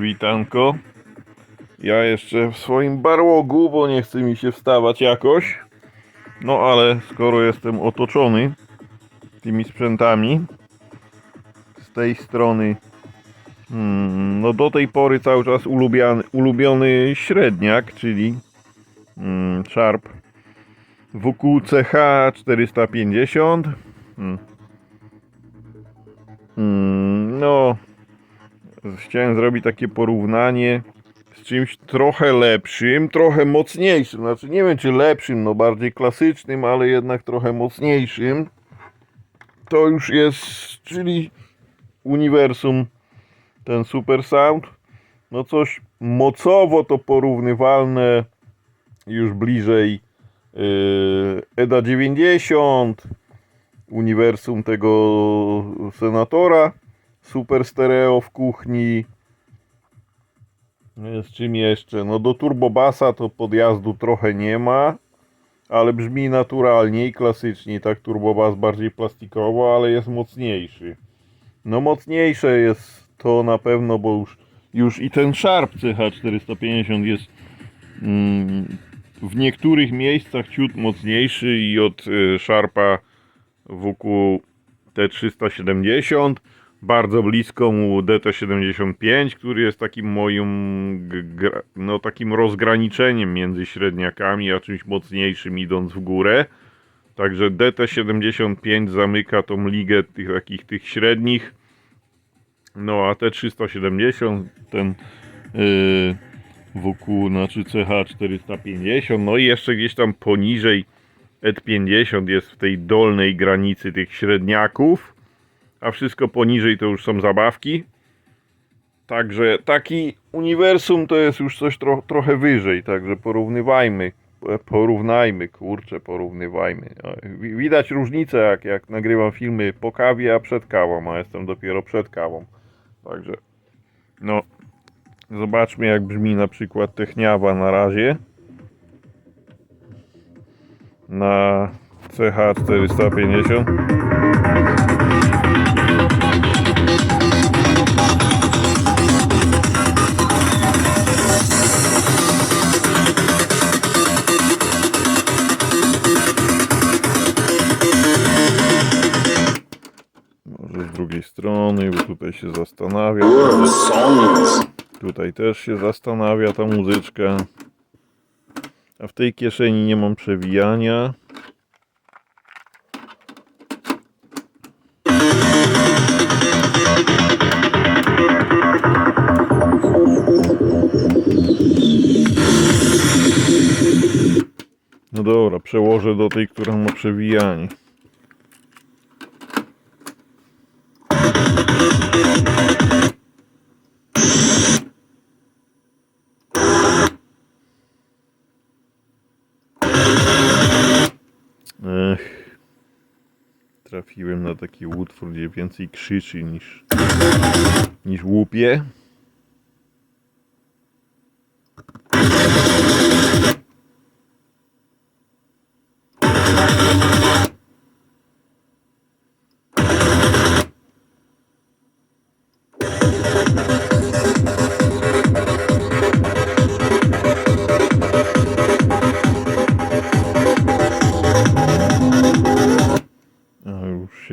Witanko. Ja jeszcze w swoim barłogu, bo nie chce mi się wstawać jakoś. No ale skoro jestem otoczony tymi sprzętami z tej strony, mm, no do tej pory cały czas ulubiany, ulubiony średniak, czyli mm, Sharp WQCH 450. Mm. Mm, no, chciałem zrobić takie porównanie z czymś trochę lepszym, trochę mocniejszym. Znaczy nie wiem czy lepszym, no bardziej klasycznym, ale jednak trochę mocniejszym. To już jest, czyli uniwersum ten Super Sound. No coś mocowo to porównywalne już bliżej yy, EDA 90, uniwersum tego senatora, super stereo w kuchni. No, Z czym jeszcze? No do turbobasa to podjazdu trochę nie ma, ale brzmi naturalnie i klasycznie, tak turbobas bardziej plastikowo, ale jest mocniejszy. No mocniejsze jest to na pewno, bo już, już i ten Sharp CH450 jest mm, w niektórych miejscach ciut mocniejszy i od y, Sharpa WQ T370 bardzo blisko mu DT75, który jest takim moim no takim rozgraniczeniem między średniakami a czymś mocniejszym idąc w górę. Także DT75 zamyka tą ligę tych takich tych średnich. No a T370 ten yy, WQ znaczy CH450 no i jeszcze gdzieś tam poniżej ET50 jest w tej dolnej granicy tych średniaków, a wszystko poniżej to już są zabawki. Także taki uniwersum to jest już coś tro, trochę wyżej, także porównywajmy, e, porównajmy, kurczę, porównywajmy. Wi- Widać różnicę, jak, jak nagrywam filmy po kawie, a przed kawą, a jestem dopiero przed kawą. Także, no, zobaczmy jak brzmi na przykład Techniawa na razie na CH450. Drugiej strony, bo tutaj się zastanawia. Tutaj też się zastanawia ta muzyczka. A w tej kieszeni nie mam przewijania. No dobra, przełożę do tej, która ma przewijanie. Ech. Trafiłem na taki utwór, gdzie więcej krzyczy niż, niż łupie.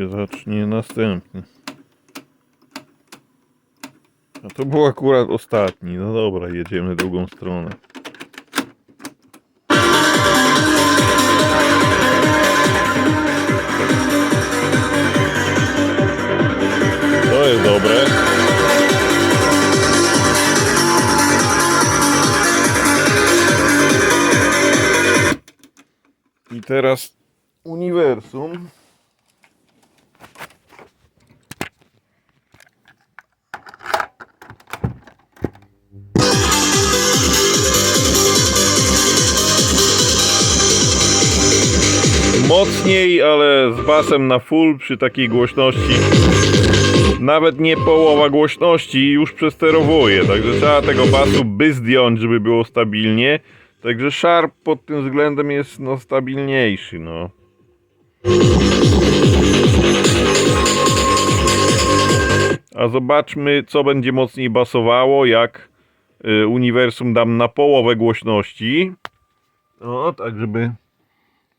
Zacznie następny. A to był akurat ostatni. No dobra, jedziemy drugą stronę. To jest dobre. I teraz Mocniej, ale z basem na full przy takiej głośności. Nawet nie połowa głośności już przesterowuje, także trzeba tego basu by zdjąć, żeby było stabilnie. Także Sharp pod tym względem jest no stabilniejszy, no. A zobaczmy, co będzie mocniej basowało, jak y, uniwersum dam na połowę głośności. O, tak żeby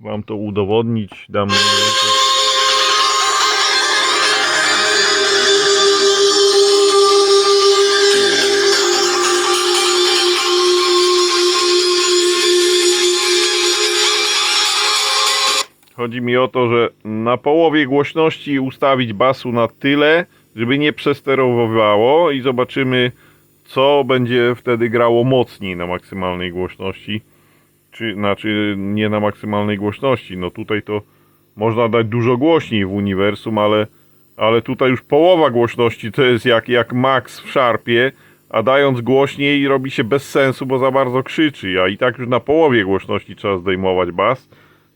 wam to udowodnić, dam. Chodzi mi o to, że na połowie głośności ustawić basu na tyle, żeby nie przesterowywało i zobaczymy, co będzie wtedy grało mocniej na maksymalnej głośności. Czy, znaczy nie na maksymalnej głośności. No tutaj to można dać dużo głośniej w uniwersum, ale, ale tutaj już połowa głośności to jest jak, jak max w szarpie, a dając głośniej robi się bez sensu, bo za bardzo krzyczy, a i tak już na połowie głośności trzeba zdejmować bas.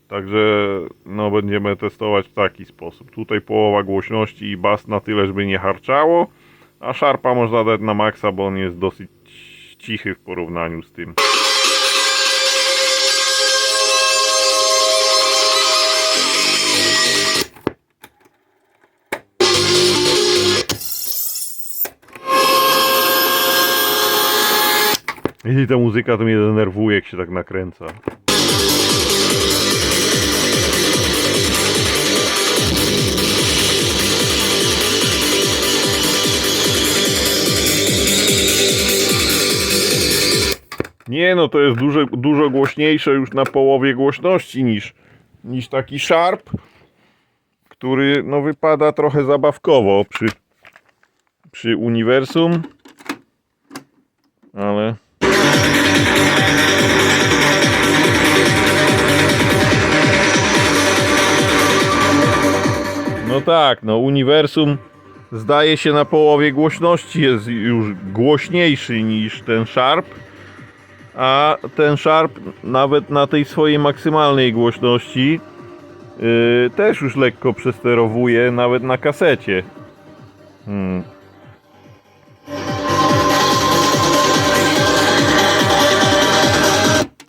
Także no będziemy testować w taki sposób. Tutaj połowa głośności i bas na tyle, żeby nie harczało, a szarpa można dać na maksa, bo on jest dosyć cichy w porównaniu z tym. I ta muzyka to mnie denerwuje, jak się tak nakręca. Nie no, to jest dużo, dużo głośniejsze już na połowie głośności niż, niż taki Sharp, który no wypada trochę zabawkowo przy, przy uniwersum, ale... tak, no uniwersum zdaje się na połowie głośności jest już głośniejszy niż ten Sharp, a ten Sharp nawet na tej swojej maksymalnej głośności yy, też już lekko przesterowuje nawet na kasecie. Hmm.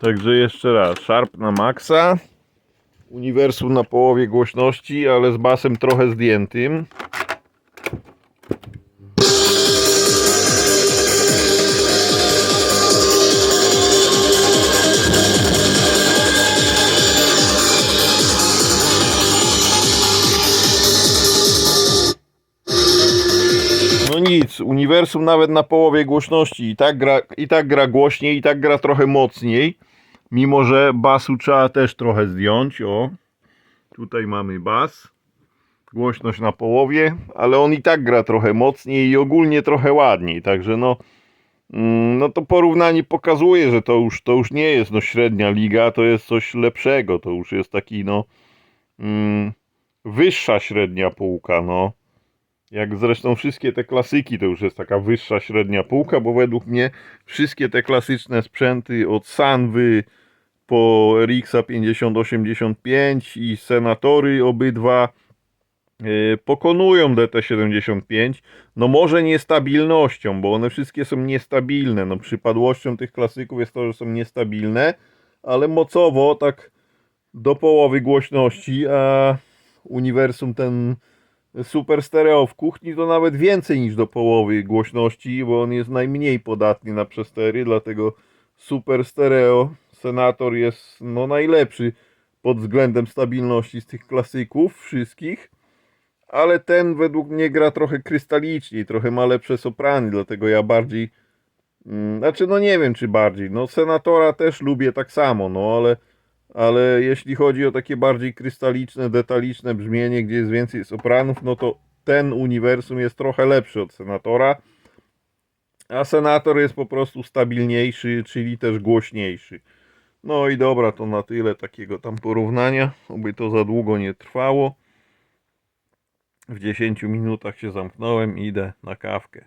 Także jeszcze raz, Sharp na maksa, uniwersum na połowie głośności, ale z basem trochę zdjętym. No nic, uniwersum nawet na połowie głośności i tak gra, i tak gra głośniej, i tak gra trochę mocniej. Mimo, że basu trzeba też trochę zdjąć. O, tutaj mamy bas. Głośność na połowie, ale on i tak gra trochę mocniej i ogólnie trochę ładniej. Także no, mm, no to porównanie pokazuje, że to już, to już nie jest no średnia liga, to jest coś lepszego. To już jest taki no mm, wyższa średnia półka, no. Jak zresztą wszystkie te klasyki to już jest taka wyższa średnia półka, bo według mnie wszystkie te klasyczne sprzęty od Sanwy po RX 5085 i Senatory obydwa yy, pokonują DT75. No może niestabilnością, bo one wszystkie są niestabilne. No przypadłością tych klasyków jest to, że są niestabilne, ale mocowo tak do połowy głośności, a uniwersum ten super stereo w kuchni to nawet więcej niż do połowy głośności, bo on jest najmniej podatny na przestery, dlatego super stereo. Senator jest no najlepszy pod względem stabilności z tych klasyków wszystkich, ale ten według mnie gra trochę krystaliczniej, trochę ma lepsze soprany, dlatego ja bardziej mm, znaczy no nie wiem czy bardziej, no Senatora też lubię tak samo, no ale ale jeśli chodzi o takie bardziej krystaliczne, detaliczne brzmienie, gdzie jest więcej sopranów, no to ten uniwersum jest trochę lepszy od Senatora, a Senator jest po prostu stabilniejszy, czyli też głośniejszy. No i dobra, to na tyle takiego tam porównania, oby to za długo nie trwało. W 10 minutach się zamknąłem i idę na kawkę.